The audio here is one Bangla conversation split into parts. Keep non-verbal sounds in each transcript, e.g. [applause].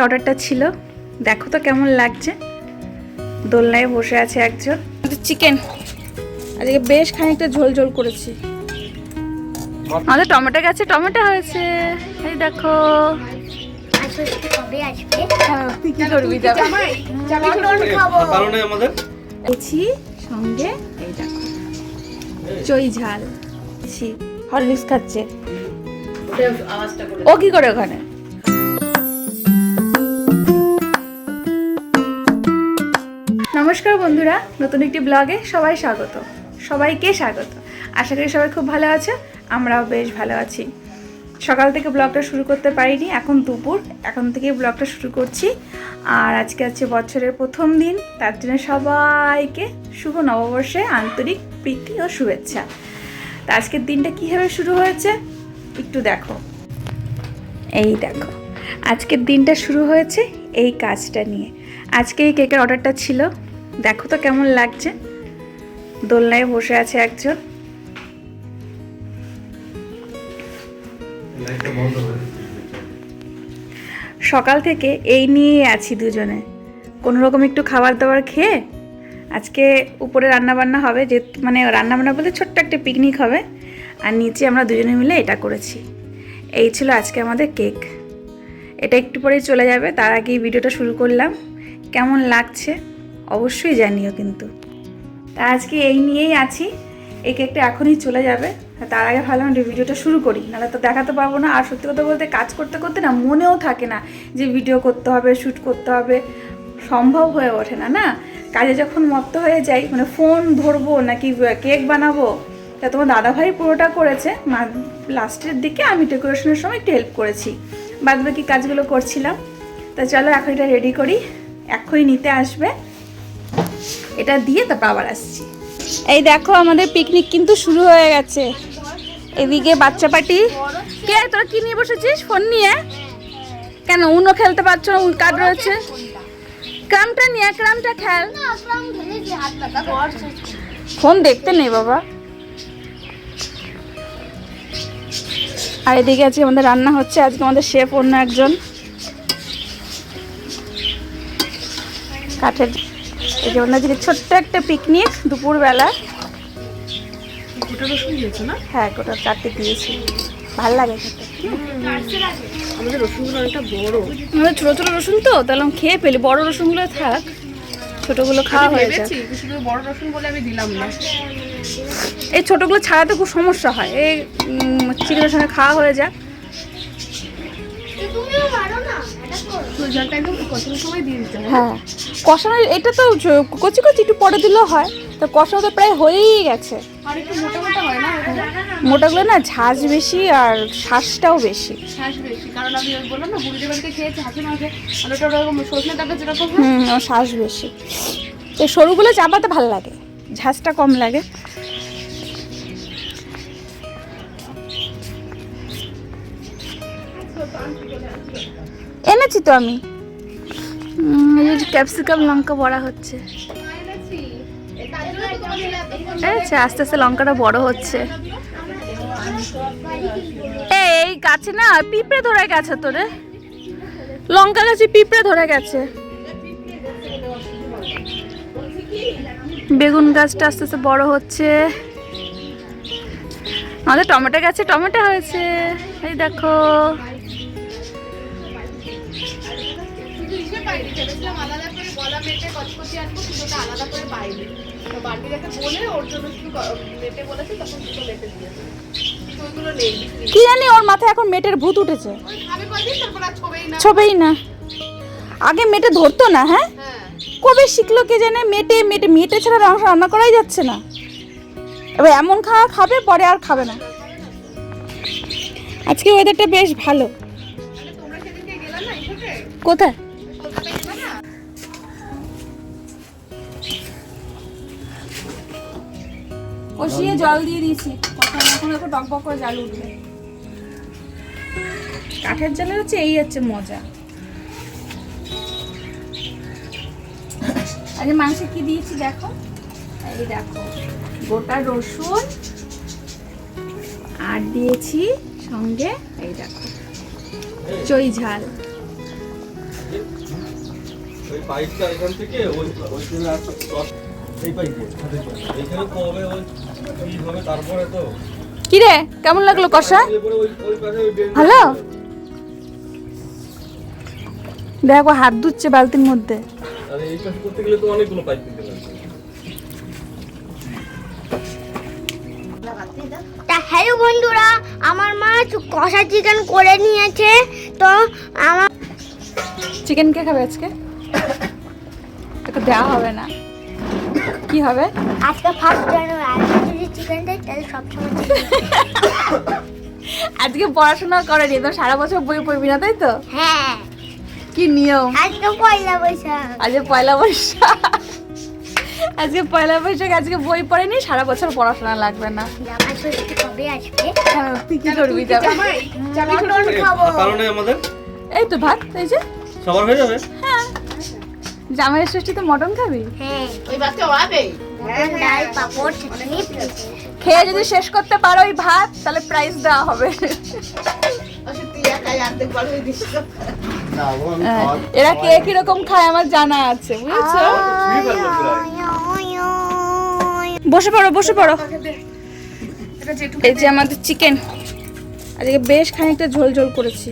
অর্ডারটা ছিল। দেখো তো কেমন লাগছে। দোলনায় বসে আছে একজন। চিকেন আজকে বেশ খানিকটা ঝোল ঝোল করেছি। আমাদের টমেটো গেছে টমেটো হয়েছে। এই দেখো। হ্যাঁ, সঙ্গে এই দেখো। চই ঝাল। হরলিক্স খাচ্ছে। ও কি করে ওখানে? নমস্কার বন্ধুরা, নতুন একটি ব্লগে সবাই স্বাগত। সবাইকে স্বাগত। আশা করি সবাই খুব ভালো আছে, আমরাও বেশ ভালো আছি। সকাল থেকে ব্লগটা শুরু করতে পারিনি, এখন দুপুর, এখন থেকে ব্লগটা শুরু করছি। আর আজকে আছে বছরের প্রথম দিন, তার জন্য সবাইকে শুভ নববর্ষে আন্তরিক প্রীতি ও শুভেচ্ছা। তা আজকের দিনটা কীভাবে শুরু হয়েছে, একটু দেখো। এই দেখো, আজকের দিনটা শুরু হয়েছে এই কাজটা নিয়ে। আজকে এই কেকের অর্ডারটা ছিল দেখো তো কেমন লাগছে। দোলনায় বসে আছে একজন। সকাল থেকে এই নিয়েই আছি দুজনে। কোনো রকম একটু খাবার দাবার খেয়ে আজকে উপরে রান্না বান্না হবে যে মানে রান্না বান্না বলতে ছোট্ট একটা পিকনিক হবে। আর নিচে আমরা দুজনে মিলে এটা করেছি। এই ছিল আজকে আমাদের কেক এটা একটু পরেই চলে যাবে তার আগেই ভিডিওটা শুরু করলাম। কেমন লাগছে? অবশ্যই জানিও কিন্তু। তা আজকে এই নিয়েই আছি। এই কেকটা এখনই চলে যাবে। তার আগে ভাবলাম ভিডিওটা শুরু করি। নাহলে তো দেখাতে পারব না। আর সত্যি কথা বলতে কাজ করতে করতে না মনেও থাকে না যে ভিডিও করতে হবে শ্যুট করতে হবে। সম্ভব হয়ে ওঠে না না? কাজে যখন মত্ত হয়ে যাই মানে ফোন ধরবো নাকি কেক বানাবো? তা তোমার দাদাভাই পুরোটা করেছে। মা লাস্টের দিকে আমি ডেকোরেশনের সময় একটু হেল্প করেছি। বাদ বাকি কাজগুলো করছিলাম। তা চলো এখন এটা রেডি করি। এক্ষুনি নিতে আসবে। এটা দিয়ে তারপর আবার আসছি। এই দেখো, আমাদের পিকনিক কিন্তু শুরু হয়ে গেছে। এদিকে বাচ্চা পার্টি। কে, তোরা কি নিয়ে বসেছিস? ফোন নিয়ে? কেন, উনো খেলতে পারছ উন, কার্ড রয়েছে। ক্রামটা নিয়ে, ক্রামটা খেল। ফোন দেখতে নেই, বাবা। আর এদিকে আজকে আমাদের রান্না হচ্ছে। আজকে আমাদের শেফ অন্য একজন। কাঠের এই যে অন্য আজকে ছোট্ট একটা পিকনিক দুপুরবেলা। গোটা রসুন দিয়েছ না? হ্যাঁ গোটা চারটে দিয়েছি। ভালো লাগে আমাদের রসুনগুলো অনেকটা বড়। আমাদের ছোটো ছোটো রসুন তো তাহলে আমি খেয়ে ফেলি। বড় রসুনগুলো থাক ছোটোগুলো খাওয়া হয়ে যায় শুধু বড় রসুন বলে আমি দিলাম না। এই ছোটোগুলো ছাড়াতে খুব সমস্যা হয়। এই চিকেনের সঙ্গে খাওয়া হয়ে যায় কষানোর হ্যাঁ এটা তো কচি কচি একটু পরে দিলেও হয়। তো কষানো তো প্রায় হয়েই গেছে। মোটাগুলো না ঝাঁজ বেশি আর শ্বাসটাও বেশি। শ্বাস বেশি শ্বাস বেশি। এই সরুগুলো চাপাতে ভালো লাগে। ঝাঁজটা কম লাগে। এনেছি তো আমি। এই যে ক্যাপসিকাম লঙ্কা বড়া হচ্ছে। আচ্ছা আস্তে আস্তে লঙ্কাটা বড় হচ্ছে। এই, এই গাছে না পিঁপড়ে ধরে গেছে তোরে লঙ্কা গাছে পিঁপড়ে ধরে গেছে। বেগুন গাছটা আস্তে আস্তে বড় হচ্ছে। আমাদের টমেটো গাছে টমেটো হয়েছে। এই দেখো। পাইনি ভেবেছিলাম আলাদা করে গলা মেটে কচকচি আনব আলাদা করে পাইনি তো বলে ওর জন্য শুধু মেটে বলেছে তখন দুটো মেটে দিয়েছে। কি জানি ওর মাথায় এখন মেটের ভূত উঠেছে। ছবেই না। আগে মেটে ধরতো না হ্যাঁ? হ্যাঁ। কবে শিখলো কে জানে মেটে মেটে মেটে ছাড়া রান্না রান্না করাই যাচ্ছে না। এবার এমন খাওয়া খাবে পরে আর খাবে না। আজকে ওয়েদারটা বেশ ভালো। কোথায়? কষিয়ে জল দিয়ে দিয়েছি। তখন এখন একটু টক বক করে জাল উঠবে। কাঠের জালের হচ্ছে এই হচ্ছে মজা। আজকে মাংসে কি দিয়েছি দেখো? এই দেখো গোটা রসুন আর দিয়েছি সঙ্গে এই দেখো চই ঝাল। ওই পাইপটা এখান থেকে ওই ওইখানে এই পাইপে ছাদের কবে ওই কি হবে তারপরে তো। কি রে কেমন লাগল কষা? ভালো? দেখো হাত ধুচ্ছে বালতির মধ্যে। আর এই পাশে করতে গেলে তো অনেকগুলো পাইপ কিনতে লাগবে তা হ্যালো বন্ধুরা আমার মা কষা চিকেন করে নিয়েছে তো আমার চিকেন কে খাবে আজকে? তোকে দেওয়া হবে না। কি হবে? আজকে ফার্স্ট জানুয়ারি আজকে যদি চিকেন দেয় তাহলে সবসময়। আজকে পড়াশোনা করেনি তো সারা বছর বই পড়বি না তাই তো? হ্যাঁ। কি নিয়ম? আজকে পয়লা বৈশাখ। আজকে পয়লা বৈশাখ। আজকে পয়লা বৈশাখ আজকে বই পড়েনি সারা বছর পড়াশোনা লাগবে না। তুই কি করবি এই তো ভাত এই যে। সবার হয়ে যাবে? হ্যাঁ। জামাইয়ের ষষ্ঠী তো মটন খাবি? হ্যাঁ ওই বাচ্চা হবে ডাল পাপড় খেয়ে যদি শেষ করতে পারো ওই ভাত তাহলে প্রাইজ দেওয়া হবে। আচ্ছা হয়ে হ্যাঁ, এরা কে কীরকম খায় আমার জানা আছে বুঝেছ। বসে পড়ো বসে পড়ো। এই যে আমাদের চিকেন আজকে বেশ খানিকটা ঝোল ঝোল করেছি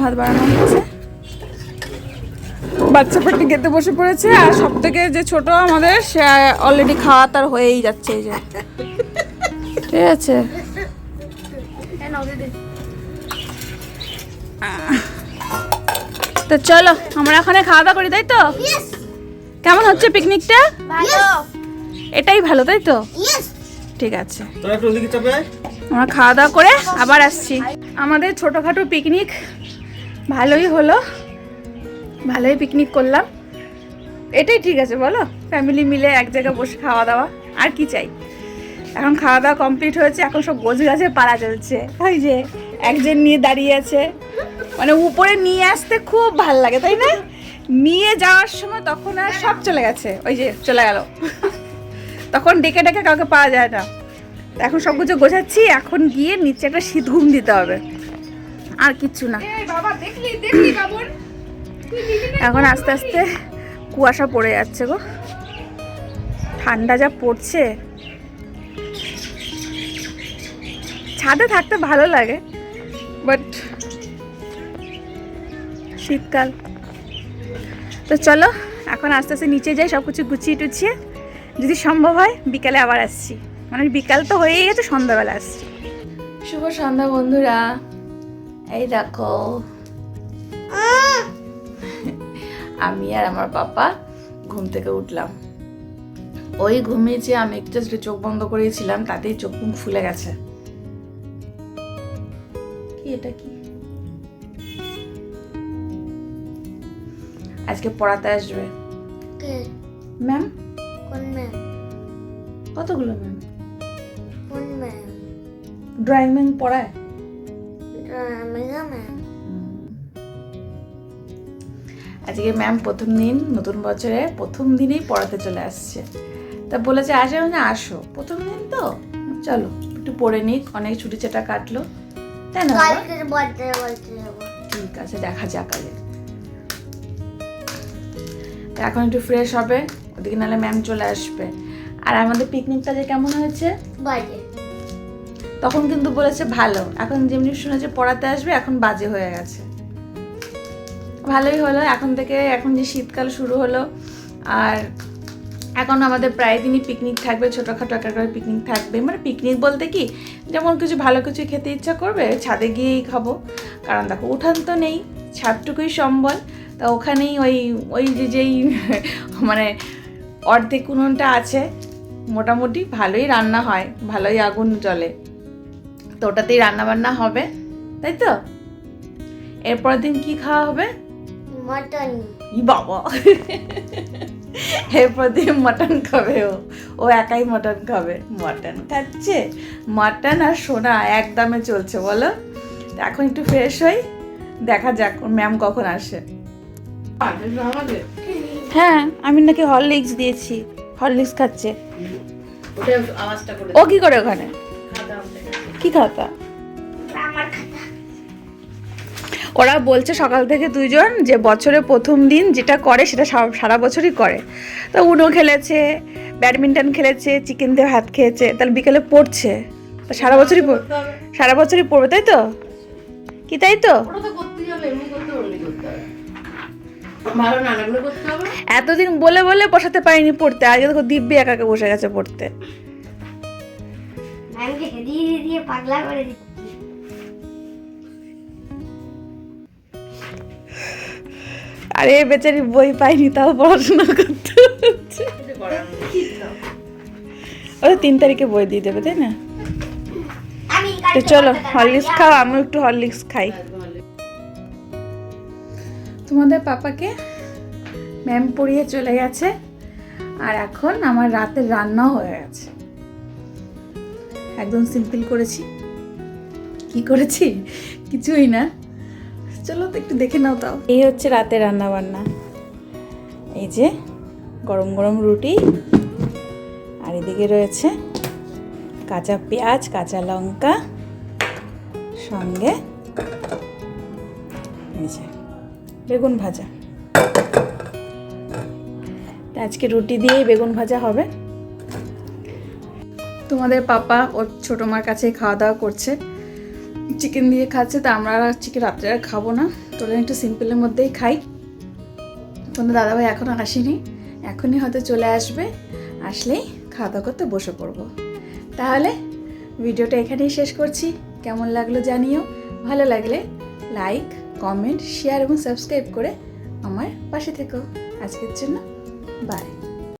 ভাত বাড়ানো হচ্ছে বাচ্চা পাটি খেতে বসে পড়েছে আর সব থেকে যে ছোট আমাদের সে অলরেডি খাওয়া তার হয়েই যাচ্ছে এই যে। ঠিক আছে। তো চলো আমরা এখানে খাওয়া দাওয়া করি তাই তো? কেমন হচ্ছে পিকনিকটা? এটাই ভালো তাই তো? ঠিক আছে। আমরা খাওয়া দাওয়া করে আবার আসছি। আমাদের ছোটোখাটো পিকনিক ভালোই হলো। ভালোই পিকনিক করলাম। এটাই ঠিক আছে, বলো? ফ্যামিলি মিলে এক জায়গায় বসে খাওয়া দাওয়া। আর কি চাই? এখন খাওয়া দাওয়া কমপ্লিট হয়েছে, এখন সব গোছ গাছে পাড়া চলছে। ওই যে একজন নিয়ে দাঁড়িয়ে আছে। মানে উপরে নিয়ে আসতে খুব ভালো লাগে, তাই না? নিয়ে যাওয়ার সময় তখন আর সব চলে গেছে। ওই যে চলে গেল। তখন ডেকে ডেকে কাউকে পাওয়া যায় না। এখন সব কিছু গোছাচ্ছি, এখন গিয়ে নিচে একটা শীত ঘুম দিতে হবে। আর কিচ্ছু না। এখন আস্তে আস্তে কুয়াশা পড়ে যাচ্ছে গো। ঠান্ডা যা পড়ছে। ছাদে থাকতে ভালো লাগে বাট শীতকাল। তো চলো এখন আস্তে আস্তে নিচে যাই সব কিছু গুছিয়ে টুছিয়ে। যদি সম্ভব হয় বিকালে আবার আসছি। মানে বিকাল তো হয়েই গেছে সন্ধ্যাবেলা আসছি। শুভ সন্ধ্যা বন্ধুরা। এই দেখো। [laughs] আমি আর আমার পাপা ঘুম থেকে উঠলাম। ওই ঘুমিয়েছে আমি একটু চোখ বন্ধ করেছিলাম তাতেই চোখ মুখ ফুলে গেছে। কি এটা কি? আজকে পড়াতে আসবে। ম্যাম? কোন ম্যাম? কতগুলো ম্যাম? কোন ম্যাম? ড্রয়িং ম্যাম পড়ায়? আজকে ম্যাম প্রথম দিন নতুন বছরে প্রথম দিনেই পড়াতে চলে আসছে। তা বলেছে আসে মানে আসো। প্রথম দিন তো? চলো একটু পড়ে নিক অনেক ছুটি চাটা কাটলো। তাই না ঠিক আছে দেখা যাক কালে এখন একটু ফ্রেশ হবে ওদিকে নাহলে ম্যাম চলে আসবে। আর আমাদের পিকনিকটা যে কেমন হয়েছে? বাজে। তখন কিন্তু বলেছে, ভালো। এখন যেমনি শুনেছে, পড়াতে আসবে, এখন বাজে হয়ে গেছে। ভালোই হলো। এখন থেকে, এখন যে শীতকাল শুরু হলো, আর এখন আমাদের প্রায় দিনই পিকনিক থাকবে, ছোটোখাটো একটা করে পিকনিক থাকবে। মানে পিকনিক বলতে কি, যেমন কিছু ভালো কিছু খেতে ইচ্ছা করবে, ছাদে গিয়েই খাব। কারণ দেখো, উঠান তো নেই, ছাদটুকুই সম্বল। তা ওখানেই ওই ওই যে যেই [laughs] মানে অর্ধেক উনুনটা আছে, মোটামুটি ভালোই রান্না হয়, ভালোই আগুন জ্বলে। তো ওটাতেই রান্না বান্না হবে তাই তো? এরপরের দিন কি খাওয়া হবে? মটন। ই বাবা। এরপর দিন মটন খাবে ও। ও একাই মটন খাবে। মটন খাচ্ছে। মটন আর সোনা একদমে চলছে বলো? এখন একটু ফ্রেশ হই দেখা যাক ম্যাম কখন আসে। আমাদের হ্যাঁ আমি নাকি হরলিক্স দিয়েছি। হরলিক্স খাচ্ছে। ওটা আওয়াজটা করে ও কি করে ওখানে? কি খাতা? ওরা বলছে সকাল থেকে দুজন যে বছরে প্রথম দিন যেটা করে সেটা সারা বছরই করে। তো উনো খেলেছে ব্যাডমিন্টন খেলেছে চিকেন দিয়ে ভাত খেয়েছে তাহলে বিকেলে পড়ছে। তা সারা বছরই সারা বছরই পড়বে তাই তো? কি তাই তো? এতদিন বলে বলে বসাতে পারিনি পড়তে আজকে দেখো দিব্যি একা একা বসে গেছে পড়তে। ম্যামকে দিয়ে দিয়ে পাগলা করে দিচ্ছি। আরে বেচারি বই পাইনি তাও পড়াশোনা করতে হচ্ছে। না। ওরা তিন তারিখে বই দিয়ে দেবে তাই না? তো চলো হরলিক্স খাও আমি একটু হরলিক্স খাই। তোমাদের পাপাকে ম্যাম পড়িয়ে চলে গেছে আর এখন আমার রাতের রান্নাও হয়ে গেছে। একদম সিম্পল করেছি। কি করেছি? কিছুই না। চলো তো একটু দেখে নাও তাও। এই হচ্ছে রাতে রান্না বান্না এই যে গরম গরম রুটি, আর এদিকে রয়েছে কাঁচা পেঁয়াজ, কাঁচা লঙ্কা, সঙ্গে এই যে বেগুন ভাজা। আজকে রুটি দিয়েই বেগুন ভাজা হবে। তোমাদের পাপা ওর ছোটো মার কাছে খাওয়া দাওয়া করছে। চিকেন দিয়ে খাচ্ছে, তা আমরা আর চিকেন রাত্রে আর খাব না। তোলে একটু সিম্পলের মধ্যেই খাই। তোমাদের দাদাভাই এখনও আসেনি। এখনই হয়তো চলে আসবে। আসলেই খাওয়া দাওয়া করতে বসে পড়ব। তাহলে ভিডিওটা এখানেই শেষ করছি। কেমন লাগল জানিও। ভালো লাগলে লাইক কমেন্ট শেয়ার এবং সাবস্ক্রাইব করে আমার পাশে থেকো। আজকের জন্য বাই